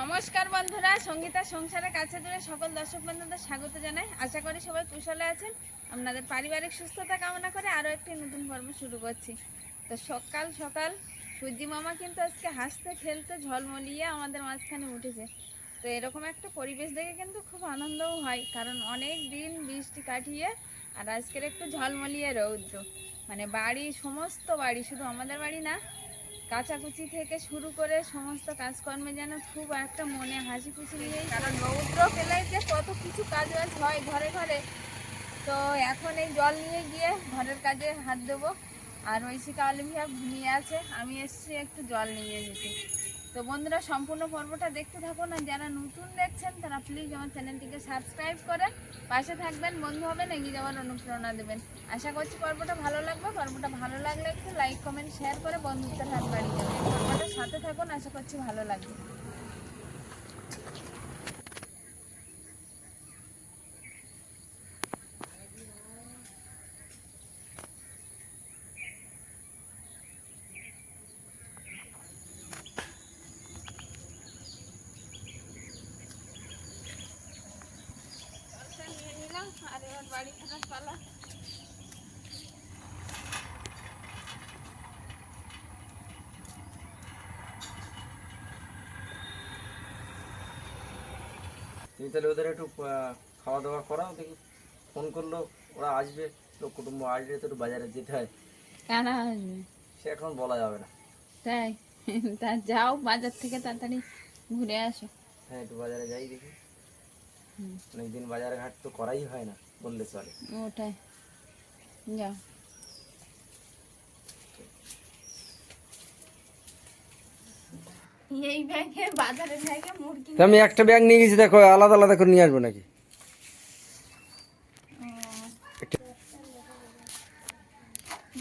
নমস্কার বন্ধুরা, সঙ্গীতা সংসারের কাছে দূরে সকল দর্শক বন্ধুদের স্বাগত জানাই। আশা করি সবাই কুশলে আছেন। আপনাদের পারিবারিক সুস্থতা কামনা করে আরও একটি নতুন পর্ব শুরু করছি। তো সকাল সকাল সূর্যি মামা কিন্তু আজকে হাসতে, খেলতে ঝলমলিয়ে আমাদের মাঝখানে উঠেছে। তো এরকম একটা পরিবেশ দেখে কিন্তু খুব আনন্দও হয়, কারণ অনেক দিন বৃষ্টি কাটিয়ে আর আজকের একটু ঝলমলিয়ে রৌদ্র। মানে বাড়ি সমস্ত বাড়ি, শুধু আমাদের বাড়ি না কাচাকুচি থেকে শুরু করে সমস্ত কাজকর্মে যেন খুব একটা মনে হাসি খুশি নিয়েই কারণ রৌদ্র যে কত কিছু কাজ বাজ হয় ঘরে ঘরে। তো এখন এই জল নিয়ে গিয়ে ঘরের কাজে হাত দেবো। আর ঐশিকা আলমিয়া ঘুমিয়ে আছে। আমি এসছি একটু জল নিয়ে যেতে। তো বন্ধুরা, সম্পূর্ণ পর্বটা দেখতে থাকুন আর যারা নতুন দেখছেন, তারা প্লিজ আমার চ্যানেলটিকে সাবস্ক্রাইব করেন পাশে থাকবেন, বন্ধু হবেন, এগিয়ে যাওয়ার অনুপ্রেরণা দেবেন। আশা করছি পর্বটা ভালো লাগবে। পর্বটা ভালো লাগলে একটু লাইক কমেন্ট শেয়ার করে বন্ধুত্বের হাত বাড়িয়ে যাবেন পর্বটার সাথে থাকুন, আশা করছি ভালো লাগবে জলটা নিয়ে নিলাম আর এবার বাড়ি ফেরার পালা তুমি তাহলে ওদের একটু খাওয়া দাওয়া করাও দেখি ফোন করল ওরা আসবে লোক কুটুম্ব আসবে তো একটু বাজারে যেতে হয়। কারা আসবে? সে এখন বলা যাবে না। তাই? তা যাও বাজার থেকে তাড়াতাড়ি ঘুরে আসো। হ্যাঁ একটু বাজারে যাই দেখি। অনেকদিন বাজার ঘাট তো করাই হয় না। বললে চলে। ওটাই। যাও আমি একটা ব্যাগ নিয়ে গেছি দেখো আলাদা আলাদা করে নিয়ে আসব নাকি?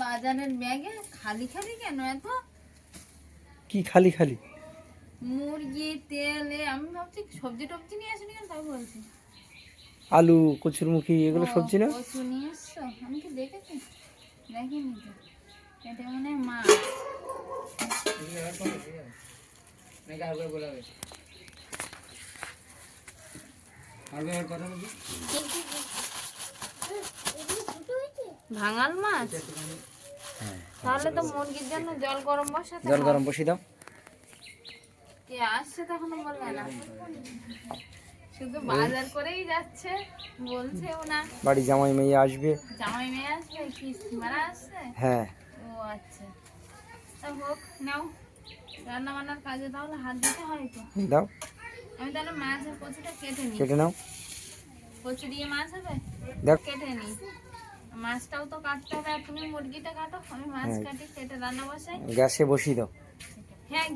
বাজারের ব্যাগে খালি খালি কেন এত? কি খালি খালি? মুরগি তেল আমি ভাবছি সবজি টবজি নিয়ে আসেনি কেন তাই বলছি। আলু কচুরমুখী এগুলো সবজি না? কচু নিয়ে এসছো? আমি কি দেখেছি। দেখিনি তো। এটা মনে মাছ। ভাঙাল মাছ? তাহলে তো মুরগির জন্য জল গরম বসাতে জল গরম বসিয়ে দাও। কে আসছে তখন বলবে না। শুধু বাজার করেই যাচ্ছে বলছেও না বাড়ি জামাই মেয়ে আসবে। জামাই মেয়ে আসবে কি মারা আসছে? হ্যাঁ। ও আচ্ছা। তা হোক নাও। রান্না বান্নার কাজে তাহলে হাত দিতে হয় তো। দাও। আমি তাহলে মাছ কচুটা কেটে নিই। কেটে নাও। কচু দিয়ে মাছ হবে? দেখ কেটে নিই। মাছটাও তো কাটতে হবে তুমি মুরগিটা কাটো। আমি মাছ হ্যাঁ। কাটি কেটে রান্না বসাই। গ্যাসে বসিয়ে দাও। হ্যাঁ।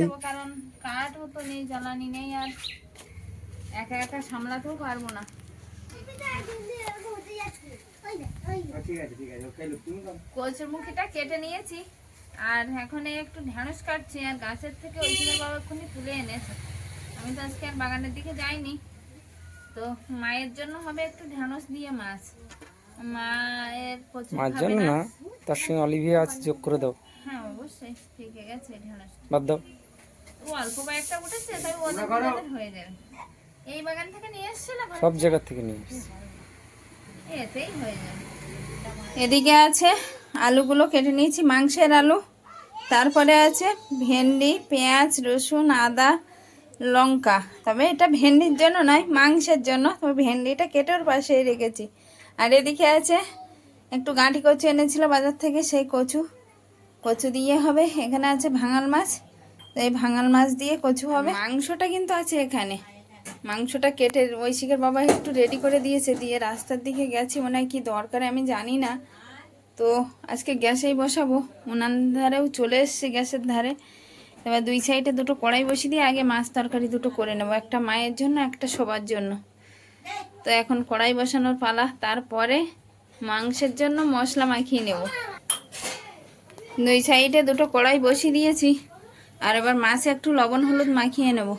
দেবো কারণ কাঠও তো নেই জ্বালানি নেই আর। একা একা সামলাতেও পারব না। কচুর মুখিটা কেটে নিয়েছি। আর এখন একটু ঢেঁড়স কাটছি আর গাছের থেকে ওই জন্য বাবা এক্ষুনি তুলে এনেছে। আমি তো আজকে আর বাগানের দিকে যাইনি। তো মায়ের জন্য হবে একটু ঢেঁড়স দিয়ে মাছ। মায়ের জন্য না? না তার সঙ্গে অলিভিয়া আছে যোগ করে দাও। হ্যাঁ অবশ্যই ঠিক গেছে ঢেঁড়স বাদ দাও। অল্প কয়েকটা উঠেছে তাই ওদের ওদের হয়ে যাবে। এই বাগান থেকে নিয়ে এসছে না সব জায়গার থেকে নিয়ে এসছি। এতেই হয়ে এদিকে আছে আলুগুলো কেটে নিয়েছি মাংসের আলু। তারপরে আছে ভেন্ডি পেঁয়াজ রসুন আদা লঙ্কা। তবে এটা ভেন্ডির জন্য নয় মাংসের জন্য। তবে ভেন্ডিটা কেটে ওর পাশেই রেখেছি। আর এদিকে আছে একটু গাঁটি কচু এনেছিল বাজার থেকে সেই কচু। কচু দিয়ে হবে। এখানে আছে ভাঙাল মাছ। তো এই ভাঙাল মাছ দিয়ে কচু হবে। মাংসটা কিন্তু আছে এখানে। মাংসটা কেটে ঐশিকের বাবা একটু রেডি করে দিয়েছে, দিয়ে রাস্তার দিকে গেছি, মনে হয় কি দরকার আমি জানি না। তো আজকে গ্যাসেই বসাবো। উনান ধারেও চলে এসছে গ্যাসের ধারে। এবার দুই সাইডে দুটো কড়াই বসিয়ে দিয়ে আগে মাছ তরকারি দুটো করে নেব, একটা মায়ের জন্য, একটা সবার জন্য। তো এখন কড়াই বসানোর পালা, তারপরে মাংসের জন্য মশলা মাখিয়ে নেব। দুই সাইডে দুটো কড়াই বসিয়ে দিয়েছি, আর এবার মাছে একটু লবণ হলুদ মাখিয়ে নেব।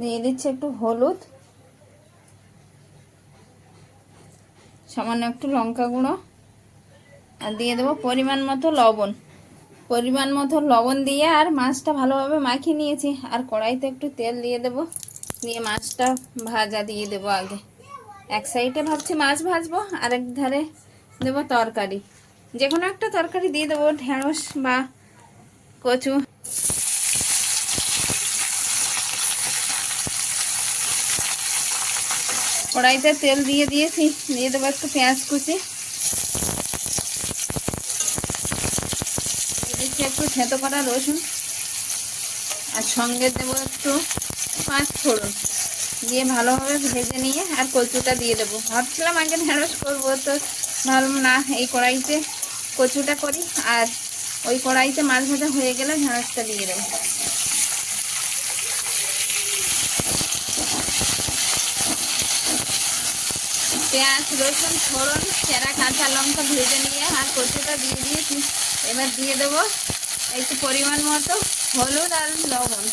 দিয়ে দিচ্ছি একটু হলুদ, সামান্য একটু লঙ্কা গুঁড়ো, আর দিয়ে দেবো পরিমাণ মতো লবণ। পরিমাণ মতো লবণ দিয়ে আর মাছটা ভালোভাবে মাখিয়ে নিয়েছি, আর কড়াইতে একটু তেল দিয়ে দেবো, দিয়ে মাছটা ভাজা দিয়ে দেবো আগে। এক সাইডে ভাবছি মাছ ভাজবো আরেক ধারে দেবো তরকারি। যে কোনো একটা তরকারি দিয়ে দেবো, ঢেঁড়স বা কচু। কড়াইতে তেল দিয়ে দিয়েছি, দিয়ে দেবো একটু পেঁয়াজ কুচি। দিচ্ছি একটু থেঁতো করা রসুন। আর সঙ্গে দেবো একটু পাঁচ ফোড়ন। দিয়ে ভালোভাবে ভেজে নিয়ে আর কচুটা দিয়ে দেবো। ভাবছিলাম আগে ঢেঁড়স করব, তো ভাবলাম না, এই কড়াইতে কচুটা করি। আর ওই কড়াইতে মাছ ভাজা হয়ে গেলে ঢেঁড়সটা দিয়ে দেবো। পেঁয়াজ, রসুন, ফোড়ন চেরা কাঁচা লঙ্কা ভেজে নিয়ে আর কচুটা দিয়ে দিয়েছি। এবার দিয়ে দেবো একটু পরিমাণ মতো হলুদ আর লবণ।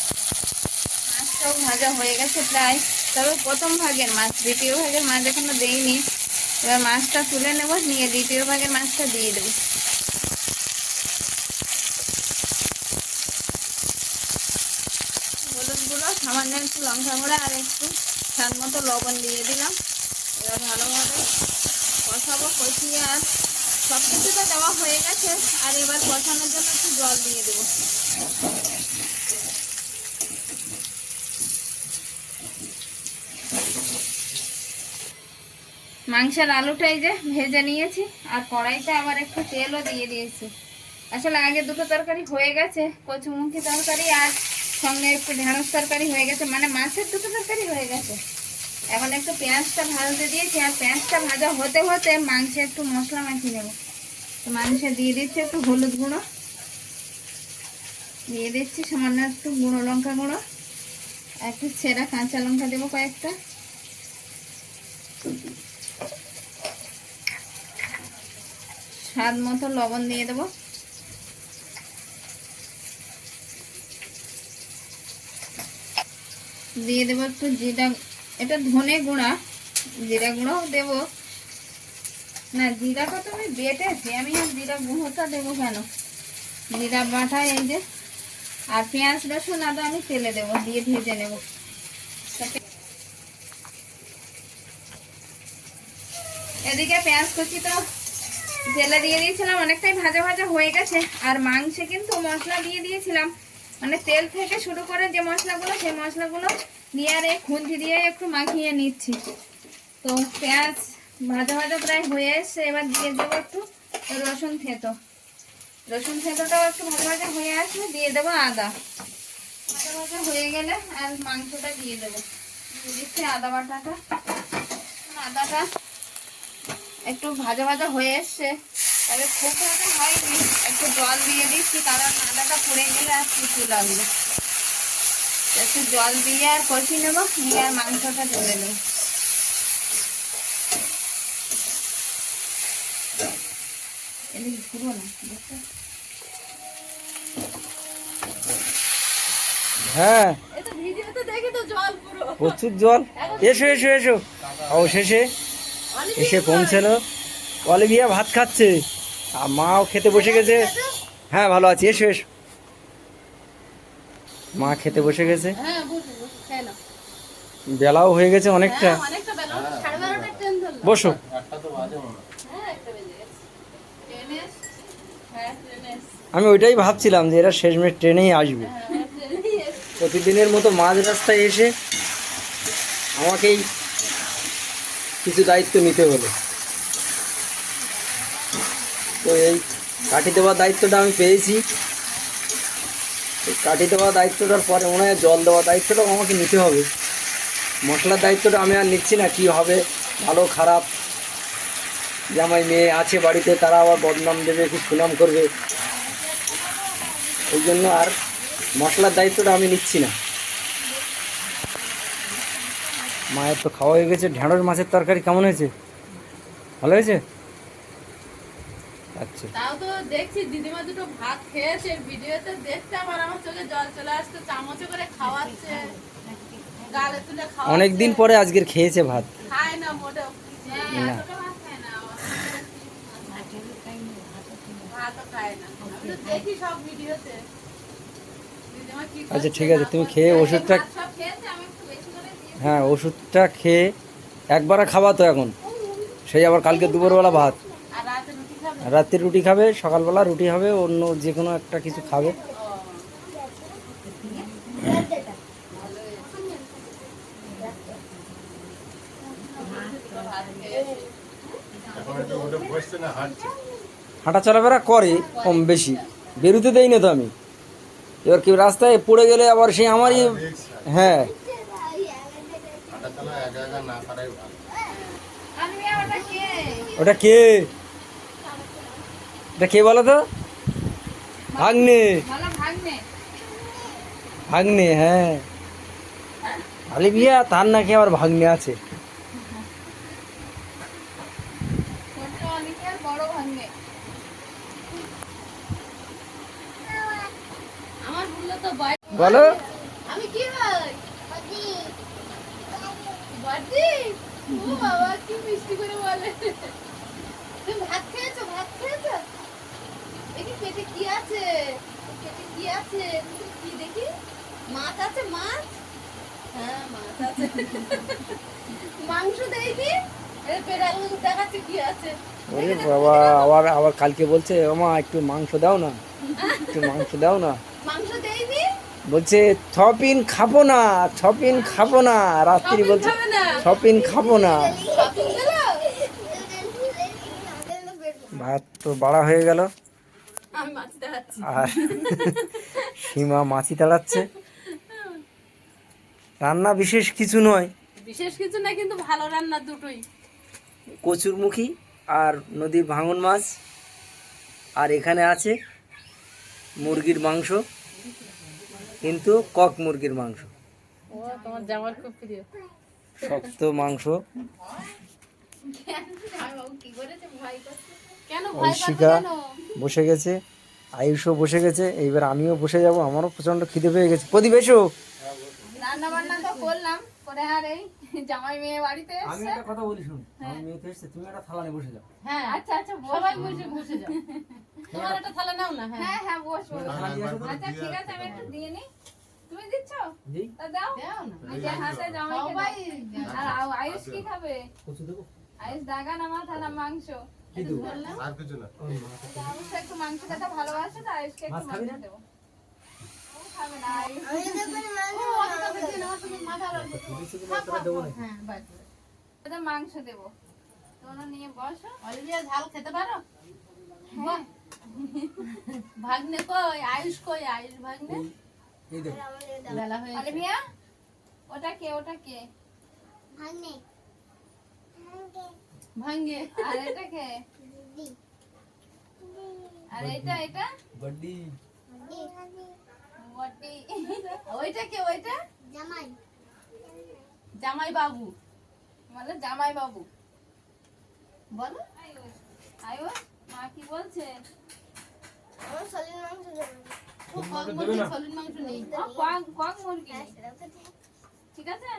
মাছটাও ভাজা হয়ে গেছে প্রায়। তবে প্রথম ভাগের মাছ, দ্বিতীয় ভাগের মাছ এখনও দেইনি। এবার মাছটা তুলে নেব, নিয়ে দ্বিতীয় ভাগের মাছটা দিয়ে দেবো। হলুদ গুঁড়ো সামান্য একটু লঙ্কা গুঁড়ো আর একটু স্বাদ মতো লবণ দিয়ে দিলাম। এবার ভালোভাবে কষাবো, কষিয়ে আর সব কিছু তো দেওয়া হয়ে গেছে। আর এবার কষানোর জন্য একটু জল দিয়ে দেবো। মাংসের আলুটাই যে ভেজে নিয়েছি, আর কড়াইতে আবার একটু তেলও দিয়ে দিয়েছি। আসলে আগে দুটো তরকারি হয়ে গেছে, কচুমুখী তরকারি আর সঙ্গে একটু ঢেঁড়স তরকারি হয়ে গেছে মানে মাছের দুটো তরকারি হয়ে গেছে। এখন একটু পেঁয়াজটা ভাজতে দিয়েছি, আর পেঁয়াজটা ভাজা হতে হতে মাংসে একটু মশলা মাখিয়ে নেব। তো মাংসে দিয়ে দিচ্ছি একটু হলুদ গুঁড়ো। দিয়ে দিচ্ছি সামান্য একটু গুঁড়ো লঙ্কা গুঁড়ো একটু ছেঁড়া কাঁচা লঙ্কা দেবো কয়েকটা। স্বাদ মতো লবণ দিয়ে দেবো। দিয়ে দেবো একটু জিরা এটা ধনে গুঁড়া, জিরা গুঁড়ো দেবো। না জিরাটা তো আমি বেটেছি, আমি আর জিরা গুঁড়োটা দেবো কেন? জিরা বাটা এই যে, আর পেঁয়াজ রসুন আদা আমি তেলে দেবো, দিয়ে ভেজে নেব। এদিকে পেঁয়াজ কুচি তো তেলে দিয়ে দিয়েছিলাম, অনেকটাই ভাজা ভাজা হয়ে গেছে, আর মাংসে কিন্তু মশলা দিয়ে দিয়েছিলাম। মানে তেল থেকে শুরু করে যে মশলাগুলো, সেই মশলাগুলো এই খুন্তি দিয়ে একটু মাখিয়ে নিচ্ছি। তো পেঁয়াজ ভাজা ভাজা প্রায় হয়ে এসছে, এবার দিয়ে দেবো একটু রসুন থেতো। রসুন থেতোটাও একটু ভাজা ভাজা হয়ে আসলে দিয়ে দেবো আদা। ভাজা ভাজা হয়ে গেলে আর মাংসটা দিয়ে দেবো। দিচ্ছি আদা বাটাটা। আদাটা একটু ভাজা ভাজা হয়ে এসছে। তবে খুব ভাজা হয়নি, একটু জল দিয়ে দিচ্ছি, কারণ আদাটা পুড়ে গেলে আর কিছু লাগবে একটু জল দিয়ে আর কষি নেব নিয়ে আর মাংসটা ঢেলে নেব। এদিকে ঘুরো না হ্যাঁ। এই তো ভিডিওতে দেখি তো জল পুরো। প্রচুর জল। এসো এসো এসো। অবশেষে এসে পৌঁছালো। অলিভিয়া ভাত খাচ্ছে। আর মাও খেতে বসে গেছে। হ্যাঁ ভালো আছি। এসো এসো। মা খেতে বসে গেছে। হ্যাঁ বেলাও হয়ে গেছে অনেকটা। হ্যাঁ, বসো। হ্যাঁ। হ্যাঁ। আমি ওইটাই ভাবছিলাম যে এরা শেষমেশ ট্রেনেই আসবে। প্রতিদিনের মতো মাঝ রাস্তায় এসে আমাকেই কিছু দায়িত্ব নিতে হলো। তো এই কাঠি দেওয়ার দায়িত্বটা আমি পেয়েছি। এই কাঠি দেওয়ার দায়িত্বটার পরে মনে হয় জল দেওয়ার দায়িত্বটাও আমাকে নিতে হবে। মশলার দায়িত্বটা আমি আর নিচ্ছি না, কী হবে, ভালো, খারাপ। আমার মেয়ে আছে বাড়িতে, তারা আবার বদনাম দেবে কি সুনাম করবে। ওই জন্য আর মশলার দায়িত্বটা আমি নিচ্ছি না। মায়ের তো খাওয়া হয়ে গেছে ঢেঁড়স মাছের তরকারি কেমন হয়েছে? ভালো হয়েছে? আচ্ছা। তাও তো দেখছি দিদিমা দুটো ভাত খেয়েছে ভিডিওতে দেখতাম আর আমার চোখে জল চলে আসতো চামচে করে খাওয়াচ্ছে গালে তুলে খাওয়া অনেক দিন পরে আজকের খেয়েছে ভাত। খায় না মোটেও। দেখি সব ভিডিওতে। আচ্ছা ঠিক আছে তুমি খেয়ে ওষুধটা হ্যাঁ ওষুধটা খেয়ে একবারে খাওয়া তো এখন। সেই আবার কালকে দুপুরবেলা ভাত। রাত্রে রুটি খাবে সকালবেলা রুটি হবে অন্য যে কোনো একটা কিছু খাবে। হাঁটা চলাফেরা করে কম বেশি। বেরোতে দেই না তো আমি। এবার কেউ রাস্তায় পড়ে গেলে আবার সেই আমারই হ্যাঁ। হাঁটা চলা একা একা না করাই ভালো। আমি ওটা কে ওটা কে? এটা কে বলো তো? ভাগ্নে। ভাগ্নে। হ্যাঁ। আলি বিয়া তার নাকি আবার ভাগ্নে আছে। বলো। আমি কি বার্থডে ও বাবা কি মিষ্টি করে বলে। তুমি ভাত খেয়েছো? ভাত খেয়েছো? কি আছে? কি আছে? কি দেখি? মাছ আছে মাছ? হ্যাঁ মাছ আছে। মাংস দেয়নি এর পেটে আলু দেখাচ্ছে কি আছে। ওরে বাবা আবার আবার কালকে বলছে ওমা একটু মাংস দাও না। একটু মাংস দাও না। মাংস বলছে ছপিন খাব না ছপিন খাব না। রাত্রি বলছে ছপিন খাব না। ভাত তো বাড়া হয়ে গেল। আর সীমা মাছি তাড়াচ্ছে রান্না বিশেষ কিছু নয়। বিশেষ কিছু না কিন্তু ভালো রান্না দুটোই। কচুরমুখী আর নদীর ভাঙন মাছ। আর এখানে আছে মুরগির মাংস কিন্তু কক মুরগির মাংস। তোমার জামার খুব প্রিয়। শক্ত মাংস। ঐশিকা বসে গেছে। আয়ুষও বসে গেছে এইবার আমিও বসে যাব আমারও প্রচণ্ড খিদে পেয়ে গেছে। প্রদীপ এসো। রান্না বান্না তো করলাম করে আর এই জামাই মেয়ে বাড়িতে আমি একটা কথা বলি শুন আমার মেয়েতে এসছে তুমি একটা থালা নিয়ে বসে যাও। হ্যাঁ আচ্ছা আচ্ছা সবাই বসে বসে যাও। তোমার একটা থালা নাও না হ্যাঁ। হ্যাঁ হ্যাঁ। আচ্ছা ঠিক আছে আমি একটু দিয়ে নিই। তুমি দিচ্ছ? দিই। তা দাও। দাও না। এই হাতে জামাইকে সবাই আর আয়ুষ কি খাবে? কচু দেবো। আয়ুষ দাগা না মাথা না মাংস? কি দেবো আর কিছু না। একটু মাংস খেতে ভালোবাসে তো আয়ুষকে একটু মাংস? দেবো। হ্যাঁ, মাংস দেবো। তোমরা নিয়ে বসো। অলিভিয়া ঝাল খেতে পারো? বাহ। ভাগ্নে কই? আয়ুষ কই? আয়ুষ ভাগ্নে? হয়ে আরে ওটা কে? ওটা কে? ভাঙ্গে আর এটা কে? আর এটা এটা? বড্ডি। বটি ওইটা কে ওইটা? জামাই। বাবু মানে জামাই বাবু বলো। আয়ুষ মা কি বলছে? ও কক মুরগি সলিড মাংস নেই। কক কক মুরগি। ঠিক আছে?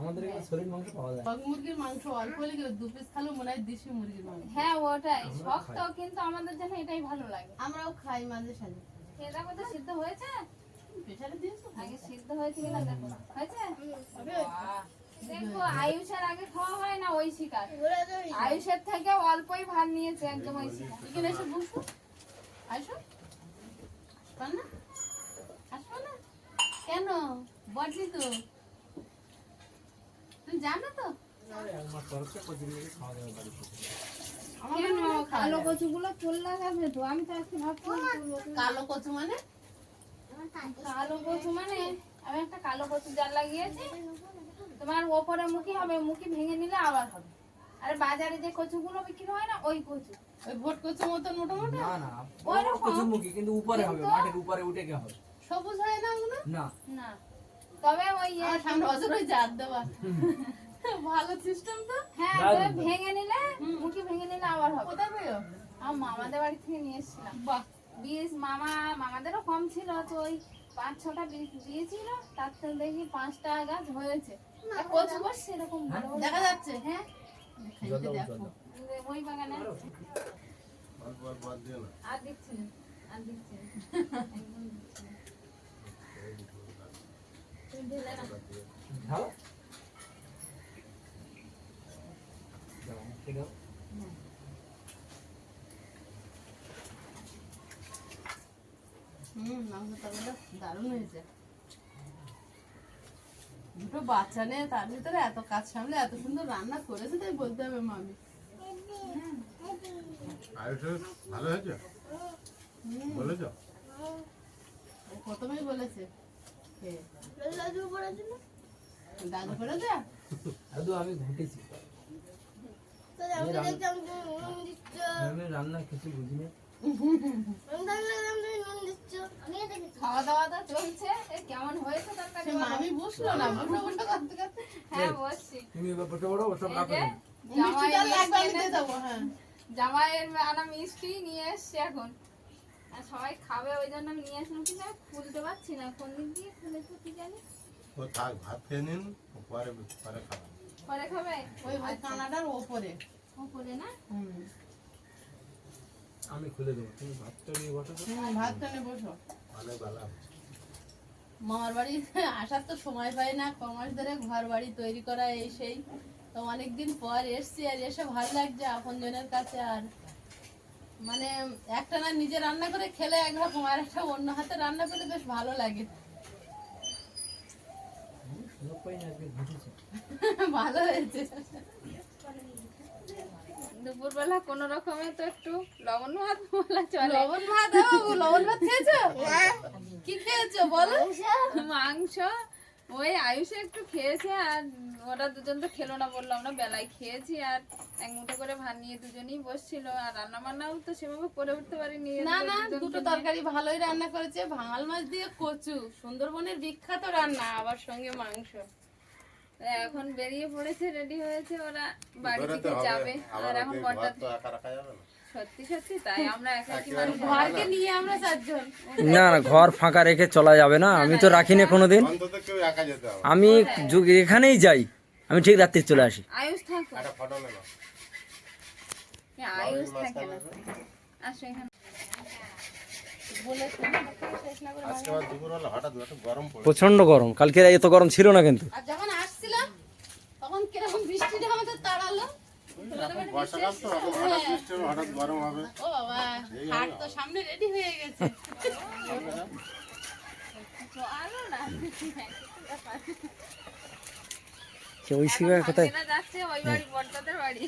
আমাদের এখানে শরীর মাংস পাওয়া যায়। মুরগির মাংস অল্প হলে দু পিস খালো মনে হয় দেশি মুরগির মাংস। হ্যাঁ ওটাই। শক্ত কিন্তু আমাদের জন্য এটাই ভালো লাগে। আমরাও খাই মাঝে সাঝে। খেয়ে দেখো সিদ্ধ হয়েছে? প্রেশারে দিয়েছ আগে সিদ্ধ হয়েছে কিনা দেখো। হয়েছে। দেখো আয়ুষের আগে খাওয়া হয় না ওই শিকার। আয়ুষের থেকে অল্পই ভাত নিয়েছে একদম ওই শিকার। এখানে এসে বসো। আসো। না? আসবা না? কেন? বটনি তো? তুমি জানো তো? আমার কেন খাওয়া কালো যায়। কচুগুলো ফুল লাগাবে তো আমি তো আজকে তুলবো। কালো কচু মানে? কালো কচু মানে? আমি একটা কালো কচু জাল লাগিয়েছি। তোমার ওপরে মুখি হবে মুখি ভেঙে নিলে আবার হবে। আরে বাজারে যে কচুগুলো বিক্রি হয় না ওই কচু। ওই ভোট কচু মতন মোটা মোটা না না ওইরকম। কচুরমুখী কিন্তু উপরে হবে মাটির উপরে উঠে গে হবে। সবুজ হয় না ওগুলো? না। না। তবে ওই সামনে জাত দেওয়া। ভালো সিস্টেম তো। হ্যাঁ তবে ভেঙে নিলে মুখি ভেঙে নিলে আবার হবে। কোথায় পেয়েও? আমার মামাদের বাড়ি থেকে নিয়ে এসেছিলাম। বাহ। বীজ মামা মামাদেরও কম ছিল তো ওই পাঁচ ছটা বীজ দিয়েছিল তার থেকে দেখি পাঁচটা গাছ হয়েছে। কচু। গাছ সেরকম বড় দেখা যাচ্ছে। হ্যাঁ? ওই বাগানে। আর না আর দিচ্ছি না আর দিচ্ছি না একদম দিচ্ছি না। তুমি ঢেলে না ঢালো দাও, আমাকে দাও। হুম মাংস তরকারিটা দারুণ হয়েছে দুটো বাচ্চা নিয়ে তার ভিতরে এত কাজ সামলে এত সুন্দর রান্না করেছে তাই বলতে হবে মামি। ভালো হয়েছে? বলেছ? প্রথমেই বলেছে। দাদু করেছে দাদু আমি ঘুটেছি। রান্না কিছু বুঝিনি। খাওয়া দাওয়া তো চলছে। কেমন হয়েছে তরকারি মামি বুঝলো না বুঝলো বুঝলো করতে করতে। হ্যাঁ বসছি তুমি বসে পড়ো ওসব এই রাখো যে, না। মিষ্টিটা জামাইয়ের লাগবে আমি দিয়ে দেবো হ্যাঁ। জামাইয়ের আনা মিষ্টি নিয়ে এসছি এখন। আর সবাই খাবে ওই জন্য আমি নিয়ে আসলাম। কিন্তু আমি খুলতে পারছি না। কোন দিক দিয়ে খুলেছে কি জানি? ও থাক ভাত খেয়ে নিন পরে পরে খাবেন পরে খাবে? ওই ওই কানাডার ওপরে। ওপরে না? হুম। আমি খুলে দেবো। তুমি ভাতটা নিয়ে বসো ভাত টেনে বসো। অনেক ভালো মামার বাড়ি আসার তো সময় পাই না। ক মাস ধরে ঘর বাড়ি তৈরি করা এই সেই। তো অনেকদিন পর এসছি আর এসে ভালো লাগছে আপন জনের কাছে আর। মানে একটা না নিজে রান্না করে খেলে একরকম আর একটা অন্য হাতে রান্না করলে বেশ ভালো লাগে। ভালো হয়েছে। দুপুরবেলা কোন রকমে তো একটু লবণ ভাত বলা চলে। লবণ ভাত লবণ ভাত খেয়েছো? কি খেয়েছো বলো? মাংস। ওই আয়ুষে একটু খেয়েছে আর ওরা দুজন তো খেলো না বললাম না বেলায় খেয়েছি আর এক মুঠো করে ভাত নিয়ে দুজনেই বসছিল আর রান্না বান্নাও তো সেভাবে করে উঠতে পারিনি না না দুটো তরকারি ভালোই রান্না করেছে ভাঙাল মাছ দিয়ে কচু সুন্দরবনের বিখ্যাত রান্না আবার সঙ্গে মাংস। এখন বেরিয়ে পড়েছে রেডি হয়েছে ওরা বাড়ি থেকে যাবে। আর এখন তো একা রাখা যাবে না। সত্যি সত্যি তাই আমরা একা কি একেবারে মানুষ? ঘরকে নিয়ে আমরা চারজন। না না ঘর ফাঁকা রেখে চলা যাবে না। আমি তো রাখি না কোনোদিন। একা যেতে হবে। আমি যুগ এখানেই যাই। আমি ঠিক রাত্রে চলে আসি। আয়ুষ থাকো একটা ফটো নেবা এ আয়ুষ থাকে না প্রচণ্ড গরম কালকে এত গরম ছিল না কিন্তু। যখন আসছিলাম তখন কীরকম বৃষ্টিটা আমাদের তাড়ালো। এখন বর্ষাকাল তো এখন হঠাৎ বৃষ্টি হবে, হঠাৎ গরম হবে। ও বাবা হাট তো সামনে রেডি হয়ে ওই শিবা কোথায়? এরা যাচ্ছে ওই বাড়ি বর্তাদের বাড়ি।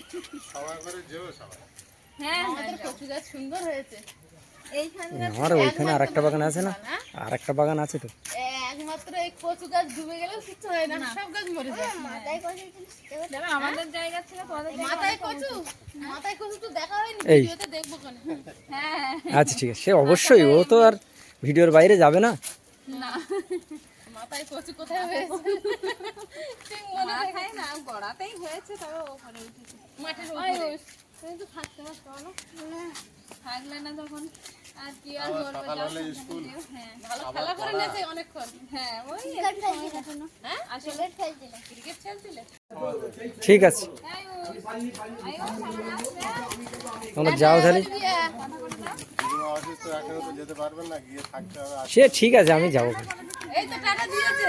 সবাই করে যেও সবাই। হ্যাঁ আমাদের কচু গাছ সুন্দর হয়েছে। আমার ওইখানে আর একটা বাগান আছে না? আর একটা বাগান আছে তো? একমাত্র এই কচু গাছ ডুবে গেলেও কিছু হয় না। সব গাছ মরে যায়। আমাদের জায়গা ছিল মাথায় কচু মাথায় কচু তো দেখা হয়নি ভিডিওতে দেখব কেন। হ্যাঁ। আচ্ছা ঠিক আছে। সে অবশ্যই ও তো আর ভিডিওর বাইরে যাবে না? না। মাথায় কচু কোথায় হয়েছে? ঠিক মনে মাথায় না গড়াতেই হয়েছে তবে উঠেছে। উপরে তো থাকতে পারছ বলো থাকলে না তখন আর কি আর বলব সকাল। হ্যাঁ। ভালো খেলা করে নিয়েছে অনেকক্ষণ। হ্যাঁ ওই। হ্যাঁ আসলে ক্রিকেট খেলছিলে? ঠিক আছে। তোমরা যাও তাহলে। সে ঠিক আছে আমি যাব। এই তো টাটা দিয়েছে।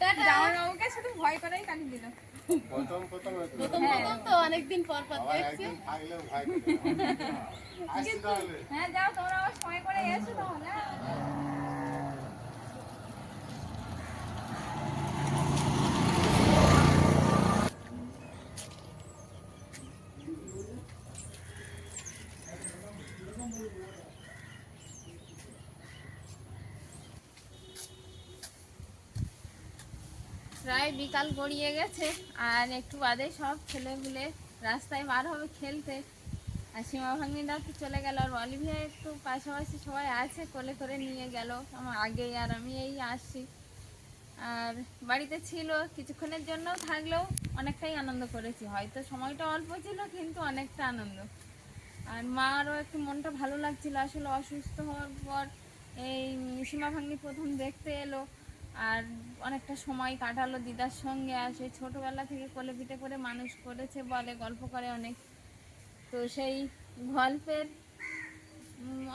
টাটা। জামাইবাবুকে শুধু ভয় করেই কাটি দিল। প্রথম প্রথম প্রথম প্রথম তো অনেকদিন পর দেখছি। হ্যাঁ যাও তোমরা সময় করে এসো তাহলে। প্রায় বিকাল গড়িয়ে গেছে আর একটু বাদে সব ছেলেগুলে রাস্তায় বার হবে খেলতে। আর সীমা ভাগ্নিরা তো চলে গেল আর অলিভিয়া একটু পাশাপাশি সবাই আছে, কোলে করে নিয়ে গেল। আমার আগেই আর আমি এই আসছি। আর বাড়িতে ছিল, কিছুক্ষণের জন্য থাকলেও অনেকটাই আনন্দ করেছি। হয়তো সময়টা অল্প ছিল, কিন্তু অনেকটা আনন্দ। আর মারও একটু মনটা ভালো লাগছিল, আসলে অসুস্থ হওয়ার পর এই সীমা ভাগ্নি প্রথম দেখতে এলো। আর অনেকটা সময় কাটালো দিদার সঙ্গে, আর সেই ছোটোবেলা থেকে কোলে পিঠে করে মানুষ করেছে, বলে, গল্প করে অনেক। তো সেই গল্পের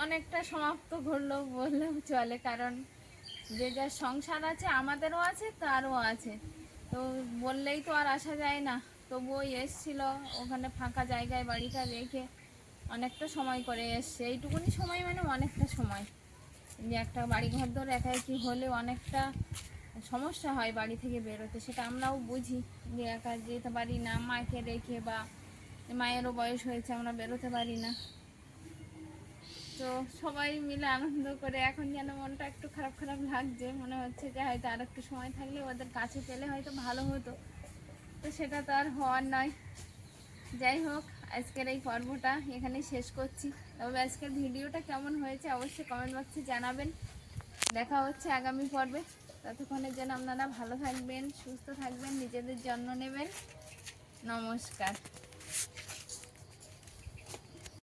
অনেকটা সমাপ্ত ঘটলো বললেও চলে, কারণ যে যার সংসার আছে, আমাদেরও আছে, তারও আছে। তো বললেই তো আর আসা যায় না। তবুও এসছিল ওখানে ফাঁকা জায়গায় বাড়িটা রেখে অনেকটা সময় করে এসছে। এইটুকুনি সময় মানে অনেকটা সময়। যে একটা বাড়ি ঘর ধরে একা একই হলে অনেকটা সমস্যা হয় বাড়ি থেকে বেরোতে। সেটা আমরাও বুঝি যে একা যেতে পারি না, মাকে রেখে বা মায়েরও বয়স হয়েছে, আমরা বেরোতে পারি না। তো সবাই মিলে আনন্দ করে এখন যেন মনটা একটু খারাপ খারাপ লাগছে। মনে হচ্ছে যে হয়তো আর একটু সময় থাকলে ওদের কাছে পেলে হয়তো ভালো হতো। তো সেটা তো আর হওয়ার নয়। যাই হোক আজকের এই পর্বটা এখানেই শেষ করছি। তবে আজকের ভিডিওটা কেমন হয়েছে অবশ্যই কমেন্ট বক্সে জানাবেন। দেখা হচ্ছে আগামী পর্বে। ততক্ষণের জন্য আপনারা ভালো থাকবেন, সুস্থ থাকবেন, নিজেদের যত্ন নেবেন। নমস্কার।